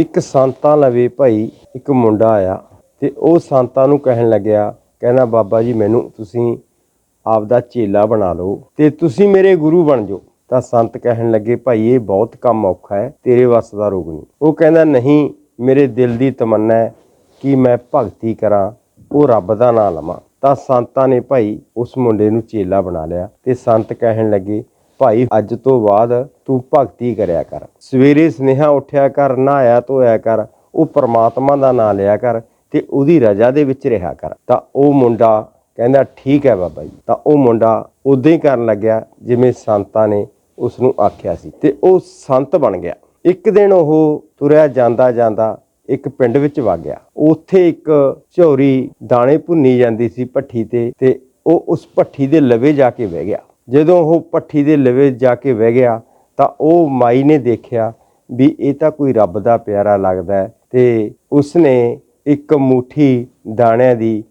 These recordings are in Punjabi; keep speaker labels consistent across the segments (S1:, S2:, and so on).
S1: ਇੱਕ ਸੰਤਾਂ ਲਵੇ ਭਾਈ, ਇੱਕ ਮੁੰਡਾ ਆਇਆ ਤੇ ਉਹ ਸੰਤਾਂ ਨੂੰ ਕਹਿਣ ਲੱਗਿਆ, ਕਹਿੰਦਾ, ਬਾਬਾ ਜੀ, ਮੈਨੂੰ ਤੁਸੀਂ ਆਪਦਾ ਚੇਲਾ ਬਣਾ ਲਓ ਤੇ ਤੁਸੀਂ ਮੇਰੇ ਗੁਰੂ ਬਣ ਜਾਓ। ਤਾਂ ਸੰਤ ਕਹਿਣ ਲੱਗੇ, ਭਾਈ, ਇਹ ਬਹੁਤ ਕੰਮ ਔਖਾ ਹੈ, ਤੇਰੇ ਵੱਸ ਦਾ ਰੋਗ ਨਹੀਂ। ਉਹ ਕਹਿੰਦਾ, ਨਹੀਂ, ਮੇਰੇ ਦਿਲ ਦੀ ਤਮੰਨਾ ਹੈ ਕਿ ਮੈਂ ਭਗਤੀ ਕਰਾਂ, ਉਹ ਰੱਬ ਦਾ ਨਾਮ ਲਵਾਂ। ਤਾਂ ਸੰਤਾਂ ਨੇ ਭਾਈ ਉਸ ਮੁੰਡੇ ਨੂੰ ਚੇਲਾ ਬਣਾ ਲਿਆ ਤੇ ਸੰਤ ਕਹਿਣ ਲੱਗੇ ਭਾਈ, ਅੱਜ ਤੋਂ ਬਾਅਦ ਤੂੰ ਭਗਤੀ ਕਰਿਆ ਕਰ। ਸਵੇਰੇ ਸਨੇਹਾ ਉੱਠਿਆ ਕਰ, ਨਹਾਇਆ ਧੋਇਆ ਕਰ, ਉਹ ਪਰਮਾਤਮਾ ਦਾ ਨਾਮ ਲਿਆ ਕਰ ਤੇ ਉਹਦੀ ਰਜ਼ਾ ਦੇ ਵਿੱਚ ਰਿਹਾ ਕਰ। ਤਾਂ ਉਹ ਮੁੰਡਾ ਕਹਿੰਦਾ, ਠੀਕ ਹੈ ਬਾਬਾ ਜੀ। ਤਾਂ ਉਹ ਮੁੰਡਾ ਉਦਾਂ ਹੀ ਕਰਨ ਲੱਗਿਆ ਜਿਵੇਂ ਸੰਤਾਂ ਨੇ ਉਸ ਨੂੰ ਆਖਿਆ ਸੀ ਤੇ ਉਹ ਸੰਤ ਬਣ ਗਿਆ। ਇੱਕ ਦਿਨ ਉਹ ਤੁਰਿਆ ਜਾਂਦਾ ਜਾਂਦਾ ਇੱਕ ਪਿੰਡ ਵਿੱਚ ਵਗ ਗਿਆ। ਉੱਥੇ ਇੱਕ ਝੋਰੀ ਦਾਣੇ ਭੁੰਨੀ ਜਾਂਦੀ ਸੀ ਭੱਠੀ ਤੇ ਤੇ ਉਹ ਉਸ ਭੱਠੀ ਦੇ ਲਵੇ ਜਾ ਕੇ ਬਹਿ ਗਿਆ। ਜਦੋਂ ਉਹ ਭੱਠੀ ਦੇ ਲਵੇ ਜਾ ਕੇ ਬਹਿ ਗਿਆ ਤਾਂ ਉਹ ਮਾਈ ਨੇ ਦੇਖਿਆ ਵੀ ਇਹ ਤਾਂ ਕੋਈ ਰੱਬ ਦਾ ਪਿਆਰਾ ਲੱਗਦਾ ਹੈ ਤੇ ਉਸਨੇ ਇੱਕ ਮੁਠੀ ਦਾਣਿਆਂ ਦੀ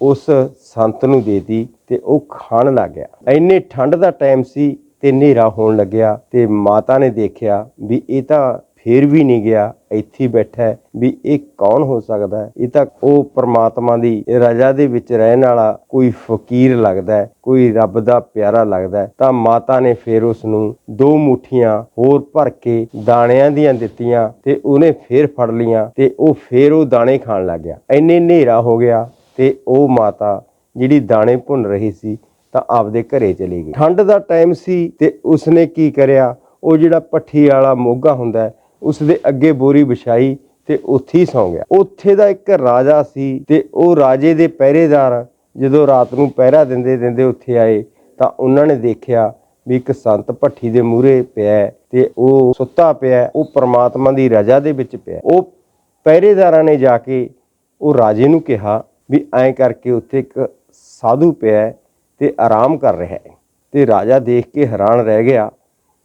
S1: ਉਸ ਸੰਤ ਨੂੰ ਦੇਤੀ ਤੇ ਉਹ ਖਾਣ ਲੱਗ ਗਿਆ। ਇੰਨੇ ਠੰਡ ਦਾ ਟਾਈਮ ਸੀ ਤੇ ਹਨੇਰਾ ਹੋਣ ਲੱਗਿਆ ਤੇ ਮਾਤਾ ਨੇ ਦੇਖਿਆ ਵੀ ਇਹ ਤਾਂ ਫੇਰ ਵੀ ਨਹੀਂ ਗਿਆ, ਇੱਥੇ ਬੈਠਾ ਵੀ ਇਹ ਕੌਣ ਹੋ ਸਕਦਾ ਹੈ? ਇਹ ਤਾਂ ਉਹ ਪ੍ਰਮਾਤਮਾ ਦੀ ਰਜ਼ਾ ਦੇ ਵਿੱਚ ਰਹਿਣ ਵਾਲਾ ਕੋਈ ਫਕੀਰ ਲੱਗਦਾ ਕੋਈ ਰੱਬ ਦਾ ਪਿਆਰਾ ਲੱਗਦਾ ਤਾਂ ਮਾਤਾ ਨੇ ਫੇਰ ਉਸ ਨੂੰ ਦੋ ਮੁਠੀਆਂ ਹੋਰ ਭਰ ਕੇ ਦਾਣਿਆਂ ਦੀਆਂ ਦਿੱਤੀਆਂ ਤੇ ਉਹਨੇ ਫੇਰ ਫੜ ਲੀਆਂ ਤੇ ਉਹ ਫੇਰ ਉਹ ਦਾਣੇ ਖਾਣ ਲੱਗ ਗਿਆ। ਇੰਨੇ ਹਨੇਰਾ ਹੋ ਗਿਆ ਤੇ ਉਹ ਮਾਤਾ ਜਿਹੜੀ ਦਾਣੇ ਭੁੰਨ ਰਹੀ ਸੀ ਤਾਂ ਆਪਦੇ ਘਰੇ ਚਲੀ ਗਈ। ਠੰਡ ਦਾ ਟਾਈਮ ਸੀ ਤੇ ਉਸਨੇ ਕੀ ਕਰਿਆ? ਉਹ ਜਿਹੜਾ ਪੱਠੀ ਵਾਲਾ ਮੋਗਾ ਹੁੰਦਾ ਉਸ ਦੇ ਅੱਗੇ ਬੋਰੀ ਵਿਛਾਈ ਤੇ ਉੱਥੇ ਹੀ ਸੌਂ ਗਿਆ। ਉੱਥੇ ਦਾ ਇੱਕ ਰਾਜਾ ਸੀ ਤੇ ਉਹ ਰਾਜੇ ਦੇ ਪਹਿਰੇਦਾਰ। ਜਦੋਂ ਰਾਤ ਨੂੰ ਪਹਿਰਾ ਦਿੰਦੇ ਦਿੰਦੇ ਉੱਥੇ ਆਏ ਤਾਂ ਉਹਨਾਂ ਨੇ ਦੇਖਿਆ ਵੀ ਇੱਕ ਸੰਤ ਭੱਠੀ ਦੇ ਮੂਹਰੇ ਪਿਆ ਹੈ ਤੇ ਉਹ ਸੁੱਤਾ ਪਿਆ ਉਹ ਪ੍ਰਮਾਤਮਾ ਦੀ ਰਜ਼ਾ ਦੇ ਵਿੱਚ ਪਿਆ ਉਹ ਪਹਿਰੇਦਾਰਾਂ ਨੇ ਜਾ ਕੇ ਉਹ ਰਾਜੇ ਨੂੰ ਕਿਹਾ ਵੀ ਐਂ ਕਰਕੇ ਉੱਥੇ ਇੱਕ ਸਾਧੂ ਪਿਆ ਹੈ ਤੇ ਆਰਾਮ ਕਰ ਰਿਹਾ ਹੈ। ਤੇ ਰਾਜਾ ਦੇਖ ਕੇ ਹੈਰਾਨ ਰਹਿ ਗਿਆ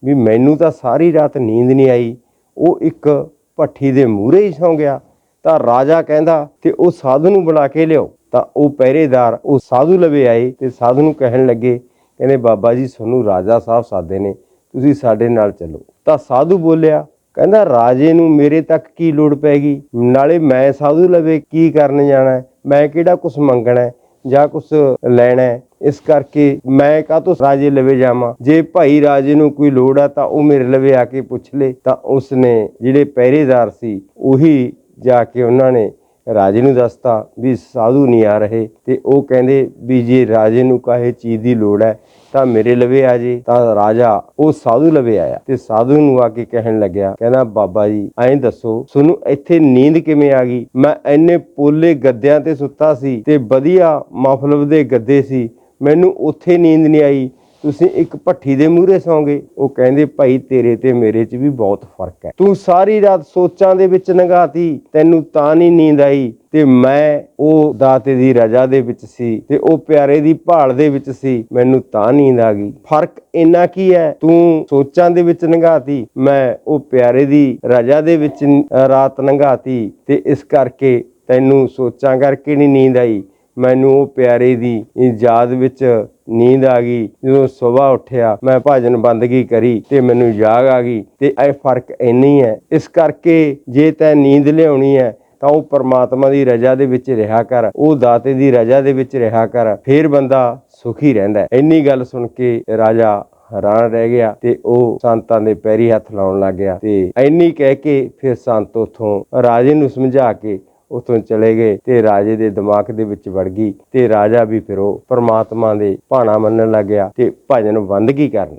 S1: ਵੀ ਮੈਨੂੰ ਤਾਂ ਸਾਰੀ ਰਾਤ ਨੀਂਦ ਨਹੀਂ ਆਈ ਉਹ ਇੱਕ ਭੱਠੀ ਦੇ ਮੂਹਰੇ ਹੀ ਸੌਂ ਗਿਆ। ਤਾਂ ਰਾਜਾ ਕਹਿੰਦਾ, ਤੇ ਉਹ ਸਾਧੂ ਨੂੰ ਬੁਲਾ ਕੇ ਲਿਓ ਤਾਂ ਉਹ ਪਹਿਰੇਦਾਰ, ਉਹ ਸਾਧੂ ਲਵੇ ਆਏ ਤੇ ਸਾਧੂ ਨੂੰ ਕਹਿਣ ਲੱਗੇ, ਕਹਿੰਦੇ ਬਾਬਾ ਜੀ ਤੁਹਾਨੂੰ ਰਾਜਾ ਸਾਹਿਬ ਸਾਦੇ ਨੇ, ਤੁਸੀਂ ਸਾਡੇ ਨਾਲ ਚੱਲੋ। ਤਾਂ ਸਾਧੂ ਬੋਲਿਆ, ਕਹਿੰਦਾ, ਰਾਜੇ ਨੂੰ ਮੇਰੇ ਤੱਕ ਕੀ ਲੋੜ ਪੈਗੀ? ਨਾਲੇ ਮੈਂ ਸਾਧੂ ਲਵੇ ਕੀ ਕਰਨ ਜਾਣਾ? ਮੈਂ ਕਿਹੜਾ ਕੁਝ ਮੰਗਣਾ? ਜਾਂ ਕੁਝ ਲੈਣਾ? ਇਸ ਕਰਕੇ ਮੈਂ ਕਾਹਤੋਂ ਰਾਜੇ ਲਵੇ ਜਾਵਾਂ? ਜੇ ਭਾਈ ਰਾਜੇ ਨੂੰ ਕੋਈ ਲੋੜ ਆ ਤਾਂ ਉਹ ਮੇਰੇ ਲਵੇ ਆ ਕੇ ਪੁੱਛ ਲੇ। ਤਾਂ ਉਸਨੇ ਜਿਹੜੇ ਪਹਿਰੇਦਾਰ ਸੀ, ਉਹੀ ਜਾ ਕੇ ਉਹਨਾਂ ਨੇ ਰਾਜੇ ਨੂੰ ਦੱਸਤਾ ਵੀ ਸਾਧੂ ਨਹੀਂ ਆ ਰਹੇ ਤੇ ਉਹ ਕਹਿੰਦੇ ਵੀ ਜੇ ਰਾਜੇ ਨੂੰ ਕਾਹੇ ਚੀਜ਼ ਦੀ ਲੋੜ ਹੈ ਤਾਂ ਮੇਰੇ ਲਵੇ ਆ ਜੇ। ਤਾਂ ਰਾਜਾ ਉਹ ਸਾਧੂ ਲਵੇ ਆਇਆ ਤੇ ਸਾਧੂ ਨੂੰ ਆ ਕੇ ਕਹਿਣ ਲੱਗਿਆ, ਕਹਿੰਦਾ, ਬਾਬਾ ਜੀ, ਐਂ ਦੱਸੋ, ਤੁਹਾਨੂੰ ਇੱਥੇ ਨੀਂਦ ਕਿਵੇਂ ਆ ਗਈ? ਮੈਂ ਐਨੇ ਪੋਲੇ ਗੱਦਿਆਂ ਤੇ ਸੁੱਤਾ ਸੀ ਤੇ ਵਧੀਆ ਮਫਲਬ ਦੇ ਗੱਦੇ ਸੀ। ਮੈਨੂੰ ਉੱਥੇ ਨੀਂਦ ਨਹੀਂ ਆਈ। ਤੁਸੀਂ ਇੱਕ ਭੱਠੀ ਦੇ ਮੂਹਰੇ ਸੌਂਗੇ। ਉਹ ਕਹਿੰਦੇ, ਭਾਈ, ਤੇਰੇ ਤੇ ਮੇਰੇ 'ਚ ਵੀ ਬਹੁਤ ਫ਼ਰਕ ਹੈ। ਤੂੰ ਸਾਰੀ ਰਾਤ ਸੋਚਾਂ ਦੇ ਵਿੱਚ ਲੰਘਾਤੀ ਤੈਨੂੰ ਤਾਂ ਨਹੀਂ ਨੀਂਦ ਆਈ। ਤੇ ਮੈਂ ਉਹ ਦਾਤੇ ਦੀ ਰਜਾ ਦੇ ਵਿੱਚ ਸੀ ਤੇ ਉਹ ਪਿਆਰੇ ਦੀ ਭਾਲ ਦੇ ਵਿੱਚ ਸੀ। ਮੈਨੂੰ ਤਾਂ ਨੀਂਦ ਆ ਗਈ। ਫ਼ਰਕ ਇੰਨਾ ਕੀ ਹੈ? ਤੂੰ ਸੋਚਾਂ ਦੇ ਵਿੱਚ ਲੰਘਾਤੀ ਮੈਂ ਉਹ ਪਿਆਰੇ ਦੀ ਰਜਾ ਦੇ ਵਿੱਚ ਰਾਤ ਲੰਘਾਤੀ ਤੇ ਇਸ ਕਰਕੇ ਤੈਨੂੰ ਸੋਚਾਂ ਕਰਕੇ ਨਹੀਂ ਨੀਂਦ ਆਈ। ਮੈਨੂੰ ਉਹ ਪਿਆਰੇ ਦੀ ਯਾਦ ਵਿੱਚ ਨੀਂਦ ਆ ਗਈ। ਜਦੋਂ ਸਵੇਰ ਉੱਠਿਆ, ਮੈਂ ਭਜਨ ਬੰਦਗੀ ਕਰੀ ਤੇ ਮੈਨੂੰ ਜਾਗ ਆ ਗਈ ਤੇ ਇਹ ਫ਼ਰਕ ਇੰਨੀ ਹੈ ਇਸ ਕਰਕੇ ਜੇ ਤੈਂ ਨੀਂਦ ਲਿਆਉਣੀ ਹੈ, ਤਾਂ ਉਹ ਪਰਮਾਤਮਾ ਦੀ ਰਜ਼ਾ ਦੇ ਵਿੱਚ ਰਿਹਾ ਕਰ, ਉਹ ਦਾਤੇ ਦੀ ਰਜ਼ਾ ਦੇ ਵਿੱਚ ਰਿਹਾ ਕਰ, ਫੇਰ ਬੰਦਾ ਸੁਖੀ ਰਹਿੰਦਾ ਇੰਨੀ ਗੱਲ ਸੁਣ ਕੇ ਰਾਜਾ ਹੈਰਾਨ ਰਹਿ ਗਿਆ ਤੇ ਉਹ ਸੰਤਾਂ ਦੇ ਪੈਰੀ ਹੱਥ ਲਾਉਣ ਲੱਗ ਗਿਆ ਤੇ ਇੰਨੀ ਕਹਿ ਕੇ ਫਿਰ ਸੰਤ ਉਥੋਂ ਰਾਜੇ ਨੂੰ ਸਮਝਾ ਕੇ ਉਥੋਂ ਚਲੇ ਗਏ ਤੇ ਰਾਜੇ ਦੇ ਦਿਮਾਗ ਦੇ ਵਿੱਚ ਵੜ ਗਈ ਤੇ ਰਾਜਾ ਵੀ ਫਿਰ ਉਹ ਪਰਮਾਤਮਾ ਦੇ ਭਾਣਾ ਮੰਨਣ ਲੱਗ ਗਿਆ ਤੇ ਭਜਨ ਬੰਦਗੀ ਕਰਨ